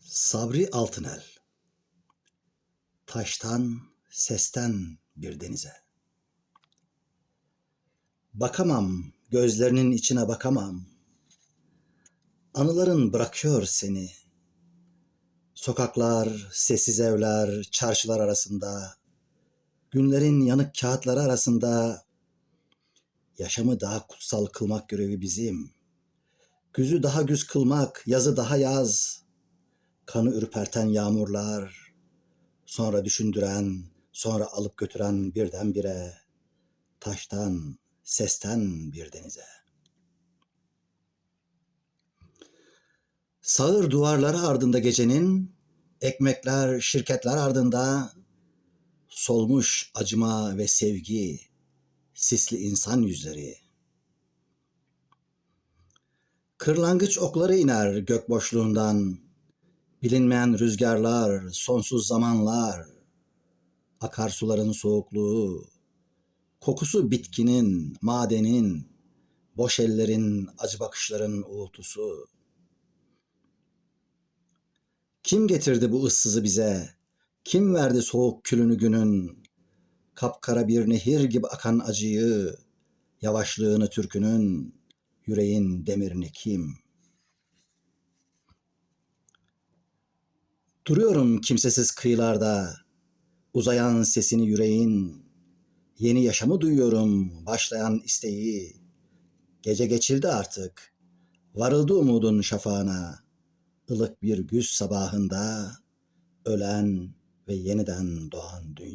Sabri Altınel Taştan, sesten bir denize. Bakamam, gözlerinin içine bakamam. Anıların bırakıyor seni. Sokaklar, sessiz evler, çarşılar arasında, günlerin yanık kağıtları arasında yaşamı daha kutsal kılmak görevi bizim. Güzü daha güz kılmak, yazı daha yaz. Kanı ürperten yağmurlar, sonra düşündüren, sonra alıp götüren birdenbire taştan, sesten bir denize. Sağır duvarları ardında gecenin, ekmekler, şirketler ardında solmuş acıma ve sevgi, sisli insan yüzleri. Kırlangıç okları iner gök boşluğundan, bilinmeyen rüzgarlar, sonsuz zamanlar, akarsuların soğukluğu, kokusu bitkinin, madenin, boş ellerin, acı bakışların uğultusu. Kim getirdi bu ıssızı bize? Kim verdi soğuk külünü günün? Kapkara bir nehir gibi akan acıyı, yavaşlığını türkünün, yüreğin demirini kim? Duruyorum kimsesiz kıyılarda, uzayan sesini yüreğin, yeni yaşamı duyuyorum, başlayan isteği. Gece geçildi artık, varıldı umudun şafağına, ılık bir güz sabahında, ölen ve yeniden doğan dünyada.